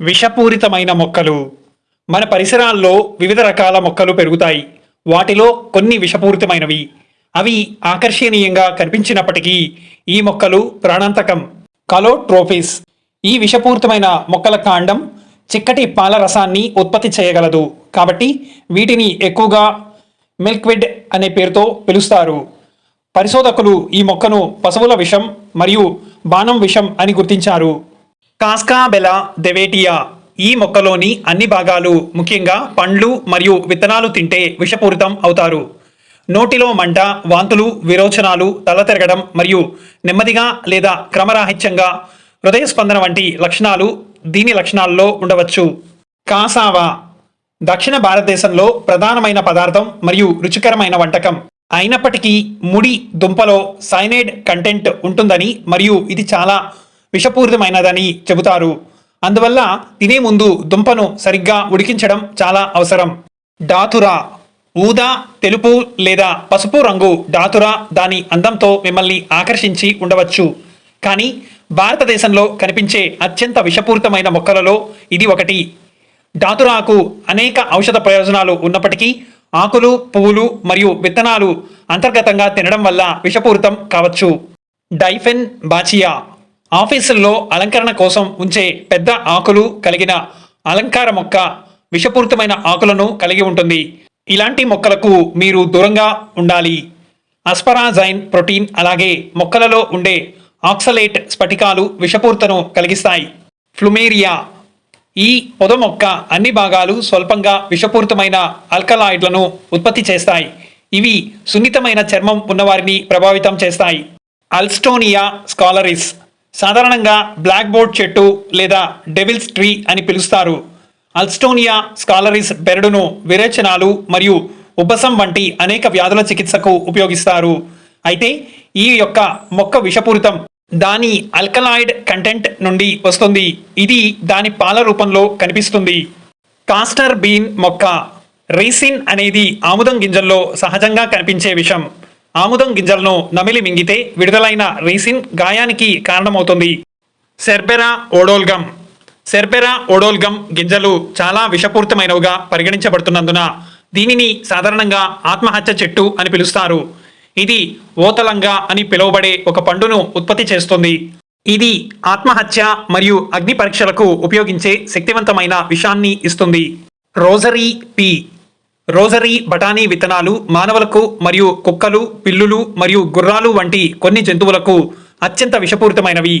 విషపూరితమైన మొక్కలు. మన పరిసరాల్లో వివిధ రకాల మొక్కలు పెరుగుతాయి. వాటిలో కొన్ని విషపూరితమైనవి. అవి ఆకర్షణీయంగా కనిపించినప్పటికీ ఈ మొక్కలు ప్రాణాంతకం. కలోట్రోపిస్ ఈ విషపూరితమైన మొక్కల కాండం చిక్కటి పాల రసాన్ని ఉత్పత్తి చేయగలదు. కాబట్టి వీటిని ఎక్కువగా మిల్క్విడ్ అనే పేరుతో పిలుస్తారు. పరిశోధకులు ఈ మొక్కను పశువుల విషం మరియు బాణం విషం అని గుర్తించారు. కాస్కాబెలా దెవేటియా. ఈ మొక్కలోని అన్ని భాగాలు ముఖ్యంగా పండ్లు మరియు విత్తనాలు తింటే విషపూరితం అవుతారు. నోటిలో మంట వాంతులు విరోచనాలు తల తిరగడం మరియు నెమ్మదిగా లేదా క్రమరాహిత్యంగా హృదయ స్పందన వంటి లక్షణాలు దీని లక్షణాల్లో ఉండవచ్చు. కాసావా. దక్షిణ భారతదేశంలో ప్రధానమైన పదార్థం మరియు రుచికరమైన వంటకం. అయినప్పటికీ ముడి దుంపలో సైనైడ్ కంటెంట్ ఉంటుందని మరియు ఇది చాలా విషపూరితమైనదని చెబుతారు. అందువల్ల తినే ముందు దుంపను సరిగ్గా ఉడికించడం చాలా అవసరం. డాతురా. ఊదా తెలుపు లేదా పసుపు రంగు డాతురా దాని అందంతో మిమ్మల్ని ఆకర్షించి ఉండవచ్చు. కానీ భారతదేశంలో కనిపించే అత్యంత విషపూరితమైన మొక్కలలో ఇది ఒకటి. డాతురాకు అనేక ఔషధ ప్రయోజనాలు ఉన్నప్పటికీ ఆకులు పువ్వులు మరియు విత్తనాలు అంతర్గతంగా తినడం వల్ల విషపూరితం కావచ్చు. డైఫెన్ బాచియా. ఆఫీసుల్లో అలంకరణ కోసం ఉంచే పెద్ద ఆకులు కలిగిన అలంకార మొక్క విషపూరితమైన ఆకులను కలిగి ఉంటుంది. ఇలాంటి మొక్కలకు మీరు దూరంగా ఉండాలి. అస్పరాజైన్ ప్రోటీన్ అలాగే మొక్కలలో ఉండే ఆక్సలేట్ స్ఫటికాలు విషపూరితను కలిగిస్తాయి. ఫ్లుమేరియా ఈ పొద మొక్క అన్ని భాగాలు స్వల్పంగా విషపూరితమైన ఆల్కలాయిడ్లను ఉత్పత్తి చేస్తాయి. ఇవి సున్నితమైన చర్మం ఉన్నవారిని ప్రభావితం చేస్తాయి. అల్స్టోనియా స్కాలరిస్ సాధారణంగా బ్లాక్ బోర్డ్ చెట్టు లేదా డెవిల్స్ ట్రీ అని పిలుస్తారు. అల్స్టోనియా స్కాలరిస్ బెరడును విరేచనాలు మరియు ఉబ్బసం వంటి అనేక వ్యాధుల చికిత్సకు ఉపయోగిస్తారు. అయితే ఈ యొక్క మొక్క విషపూరితం. దాని అల్కలాయిడ్ కంటెంట్ నుండి వస్తుంది. ఇది దాని పాల రూపంలో కనిపిస్తుంది. కాస్టర్ బీన్ మొక్క. రైసిన్ అనేది ఆముదం గింజల్లో సహజంగా కనిపించే విషం. ఆముదం గింజలను నమిలి మింగితే విడుదలైన రీసిన్ గాయానికి కారణమవుతుంది. సెర్బెరా ఓడోల్గమ్. సెర్బెరా ఓడోల్గమ్ గింజలు చాలా విషపూరితమైనవిగా పరిగణించబడుతున్నందున దీనిని సాధారణంగా ఆత్మహత్య చెట్టు అని పిలుస్తారు. ఇది ఓతలంగా అని పిలువబడే ఒక పండును ఉత్పత్తి చేస్తుంది. ఇది ఆత్మహత్య మరియు అగ్ని పరీక్షలకు ఉపయోగించే శక్తివంతమైన విషాన్ని ఇస్తుంది. Rosary P. రోజరీ బఠానీ విత్తనాలు మానవులకు మరియు కుక్కలు పిల్లులు మరియు గుర్రాలు వంటి కొన్ని జంతువులకు అత్యంత విషపూరితమైనవి.